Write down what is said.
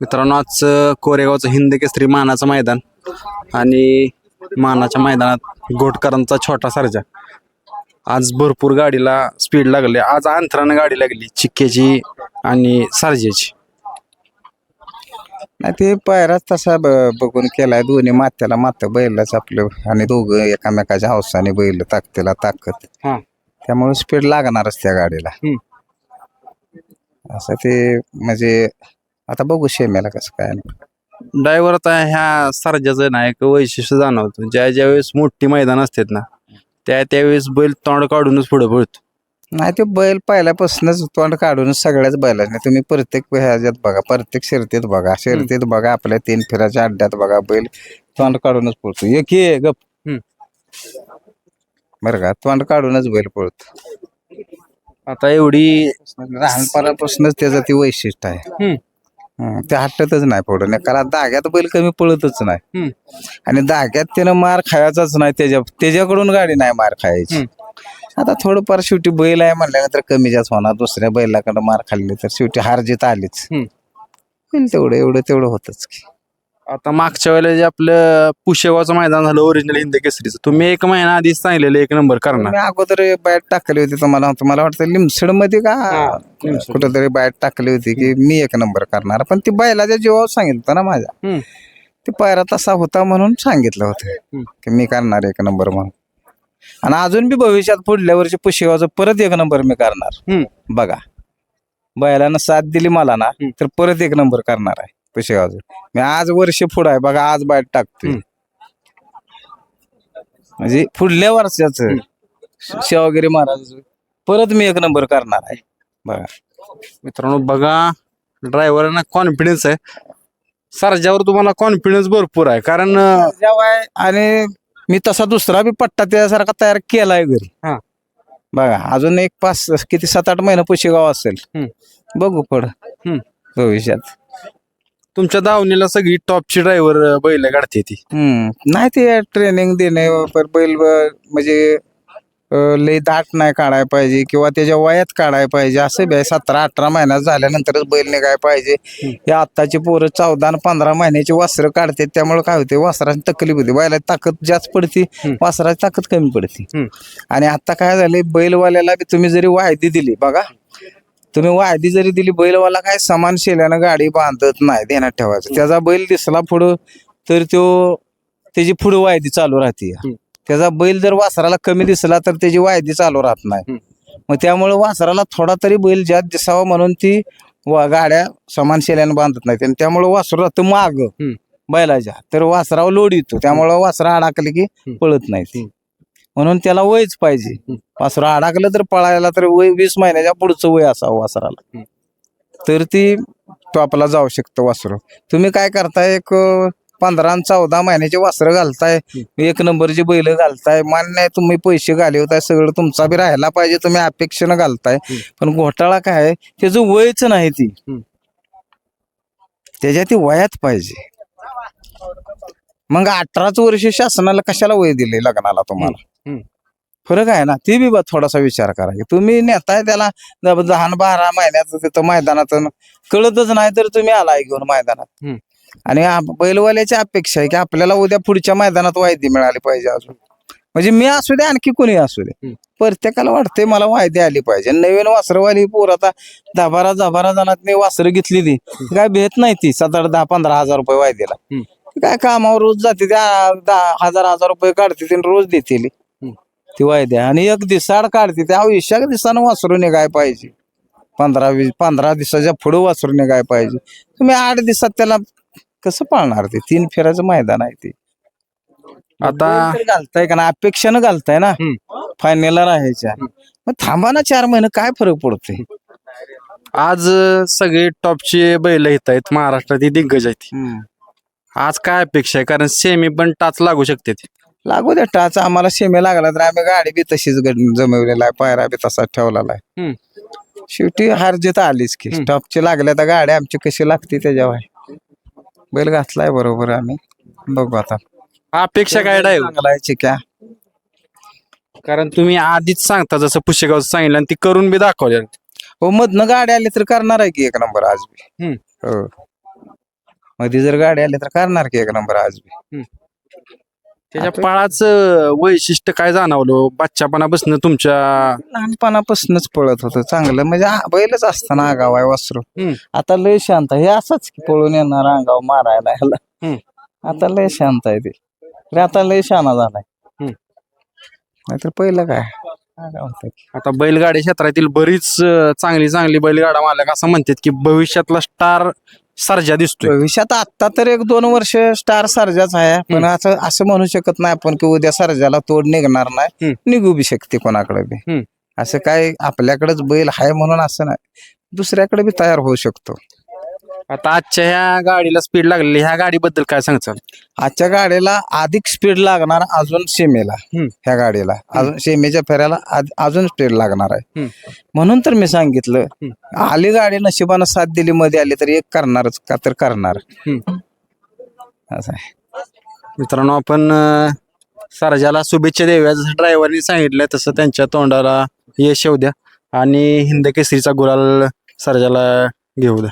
मित्रांनो आज कोरेगावचं हिंद केसरी मानाचं मैदान आणि मानाच्या मैदानात घोटकरांचा छोटा सर्जा. आज भरपूर गाडीला स्पीड लागले. आज अंतरानं गाडी लागली चिक्क्याची आणि सर्जाची. नाही ते पायराच तसा ब- बघून केलाय. दोन्ही मात्याला मात बैलाच आपलं आणि दोघं एकामेकाच्या हौसाने बैल ताकदीला ताकद. हा. त्यामुळे स्पीड लागणारच त्या गाडीला. हम्म. असं ते म्हणजे आता बघू शेमेला कसं काय ड्रायव्हर आता ह्या सर्जाचं ना एक वैशिष्ट्य जाणवतं. ज्या ज्या वेळेस मोठी मैदान असतात ना त्या त्यावेळेस बैल तोंड काढूनच पुढे पळतो. नाही ते बैल पहिल्यापासूनच तोंड काढून सगळ्याच बैलाने तुम्ही प्रत्येक ह्याच्यात बघा प्रत्येक शर्तीत बघा शर्तीत बघा आपल्या तीन फिराच्या अड्ड्यात बघा बैल तोंड काढूनच पळतो. एक ये गप. बरं का तोंड काढूनच बैल पळतो. आता एवढी लहानपणापासूनच त्याचं ती वैशिष्ट्य आहे. हं, ते हटतच नाही पुढं. कारण धाग्यात बैल कमी पळतच नाही. हम्म, आणि धाग्यात त्यानं मार खायचाच नाही त्याच्या त्याच्याकडून गाडी नाही मार खायची. आता थोडंफार शेवटी बैल आहे म्हणल्यानंतर कमी जास्त होणार. दुसऱ्या बैलाकडे मार खाल्ली तर शेवटी हार जीत आलीच. हम्म. होईल तेवढं एवढं तेवढं होतच की. आता मागच्या वेळेला जे आपलं पुशेगावचं मैदान झालं ओरिजिनल हिंद केसरीचं तुम्ही एक महिना आधीच सांगितलेलं एक नंबर करणार. मी अगोदर बॅट टाकली होती तुम्हाला. तुम्हाला वाटतं लिमसडमध्ये का लिमसड. कुठेतरी बॅट टाकली होती की मी एक नंबर करणार. पण ती बैलाच्या जीवावर सांगितलं होतं ना माझ्या. हम्म. ते पायरा तसा होता म्हणून सांगितलं होतं की मी करणार एक नंबर म्हणून. आणि अजून बी भविष्यात पुढल्या वर्षी पुशेगावचं परत एक नंबर मी करणार. हम्म. बघा. बैलानं साथ दिली मला ना हम्म. तर परत एक नंबर करणार आहे. पुशेगावचं मी आज वर्ष पुढं आहे बघा आज टाकतोय. हम्म. म्हणजे पुढल्या वर्षाच शिवगिरी महाराज परत मी एक नंबर करणार आहे. बघा. मित्रांनो बघा ड्रायव्हरांना कॉन्फिडन्स आहे. सरजावर तुम्हाला कॉन्फिडन्स भरपूर आहे कारण अं, जेव्हा आणि मी तसा दुसरा बी पट्टा त्यासारखा तयार केलाय घरी. हा. बघा अजून एक पाच किती सात आठ महिने पुशेगाव असेल. हम्म. बघू पुढं. हम्म. भविष्यात. तुमच्या दावणीला सगळी टॉपची ड्रायव्हर बैल काढते ती. हम्म. नाही ते ट्रेनिंग देणे पर बैल ब- म्हणजे अं, लय दाट नाही काढाय पाहिजे किंवा त्याच्या वयात काढाय पाहिजे. असं बी आहे सतरा अठरा महिन्यात झाल्यानंतरच बैल निघाय पाहिजे. हे आत्ताची पोरं चौदा आणि पंधरा महिन्याची वासरं काढते त्यामुळे काय होते वासराची तकलीफ होते. बैलाची ताकद जास्त पडते. वासराची ताकद कमी पडते. हम्म. आणि आता काय झाले बैलवाल्याला बी तुम्ही जरी वायदी दिली बघा. तुम्ही वायदी जरी दिली बैलवाला काय समान शेल्यानं गाडी बांधत नाही ध्यानात ठेवायचं त्याचा बैल दिसला पुढं तर तो त्याची पुढे वायदी चालू राहते. त्याचा बैल जर वासराला कमी दिसला तर त्याची वायदी चालू राहत नाही. मग त्यामुळे वासराला थोडा तरी बैल ज्यात दिसावा म्हणून ती गाड्या समान शेल्यानं बांधत नाहीत आणि त्यामुळे वासरू राहतं माग. बैलाच्या तर वासरावर लोड येतो त्यामुळे वासरा अडकले की पळत नाही. म्हणून त्याला वयच पाहिजे. वासरू अडकलं तर पळायला तर वय वीस महिन्याच्या पुढचं वय असावं वासराला. तर ती टॉपला जाऊ शकतं वासरू. तुम्ही काय करताय एक पंधरा चौदा महिन्याचे वासरं घालताय एक नंबरची बैल घालताय मान्य आहे तुम्ही पैसे घालवताय सगळं तुमचा बी राहायला पाहिजे तुम्ही अपेक्षेनं घालताय. पण घोटाळा काय आहे त्याचं वयच नाही ती. त्याच्या ती वयात पाहिजे. मग अठराच वर्ष शासनाला कशाला वय दिले लग्नाला तुम्हाला. फरक आहे ना? ते बी बा थोडासा विचार करा. की तुम्ही नेताय त्याला दहा बारा महिन्यात तिथं मैदानात कळतच नाही तर तुम्ही आलाय घेऊन मैदानात. आणि बैलवाल्याची अपेक्षा आहे की आपल्याला उद्या पुढच्या मैदानात वायदी मिळाली पाहिजे अजून. म्हणजे मी असू दे आणखी कोणी असू दे. प्रत्येकाला वाटते मला वायदी आली पाहिजे. नवीन वासरवाली पोर आता दहा बारा दहा बारा जणात मी वासरं घेतली ती काय भेट नाही ती. सात आठ दहा पंधरा हजार रुपये वायदेला. काय कामावर रोज जाते त्या दहा हजार हजार रुपये काढते ती रोज देते हम्म. ती वायद्या आणि एक दिसाड काढते त्या आयुष्यात दिवसानं वासरू निघाय पाहिजे. पंधरा वीस पंधरा दिवसाच्या पुढे वासरू निघाय पाहिजे. तुम्ही आठ दिवसात त्याला कसं पाळणार ते? तीन फेराचं मैदान आहे ते. आता घालताय का ना अपेक्षानं घालताय ना? हम्म. फायनलला राहायच्या. मग थांबा ना चार महिने काय फरक पडतोय? आज सगळे टॉपचे बैल येत आहेत. महाराष्ट्रात दिग्गज आहेत. आज काय अपेक्षा आहे कारण सेमी पण टाच लागू शकते ती. लागू द्या टाच आम्हाला शेमे लागला तर आम्ही गाडी बी तशीच गड- जमवलेला आहे पायरा बी तसाच ठेवलेला आहे हम्म. शेवटी हार जीत आलीच की हम्म. स्टॉपची लागल्या तर गाडी आमची कशी लागते त्याच्यावर आहे. बैल घातलाय बरोबर आम्ही बघू आता अपेक्षा काय ड्रायव्हर चांगला आहे चिक्या कारण तुम्ही आधीच सांगता जसं पुशेगाव सांगितलं आणि ती करून बी दाखवले हो मधनं गाडी आली तर करणार आहे की एक नंबर आज बी हम्म. हो मध्ये जर गाडी आली तर करणार की एक नंबर आज बी त्याच्या पळाचं वैशिष्ट्य काय जाणवलं बच्चापणापासून तुमच्या लहानपणापासूनच पळत होतं चांगलं म्हणजे आ- बैलच असताना आगाव आहे वासरू हम्म. आता लय शांत आहे. हे असंच की पळून येणार अंगाव मारायला ह्याला हम्म. आता लय शांत आहे ते अरे आता लय शाना झालाय हम्म. नाहीतर पहिलं काय आगाव होतं की. आता बैलगाडी क्षेत्रातील बरीच अं, चांगली चांगली बैलगाडा मालक असं म्हणतात की भविष्यातला स्टार सर्जा दिसतोय. भविष्यात आता तर एक दोन वर्ष स्टार सर्जाच आहे पण असं असं म्हणू शकत नाही आपण की उद्या सर्जाला तोड निघणार नाही. निघू बी शकते कोणाकडे बी. असं काय आपल्याकडेच बैल आहे म्हणून असं नाही. दुसऱ्याकडे बी तयार होऊ शकतो. आता आजच्या ह्या गाडीला स्पीड लागलेली ह्या गाडीबद्दल काय सांगचाल? आजच्या गाडीला अधिक स्पीड लागणार अजून सीमेला. हम्म. ह्या गाडीला. अजून सीमेच्या फेऱ्याला अजून स्पीड लागणार आहे. हम्म. म्हणून तर मी सांगितलं आली गाडी नशिबानं साथ दिली मध्ये आली तर एक करणारच का तर करणार. हम्म. असं आहे. मित्रांनो आपण अं, सर्जाला शुभेच्छा देऊया. जसं ड्रायव्हरनी सांगितलं तसं त्यांच्या तोंडाला यश येऊ द्या. आणि हिंद केसरीचा गुलाल सर्जाला घेऊ द्या.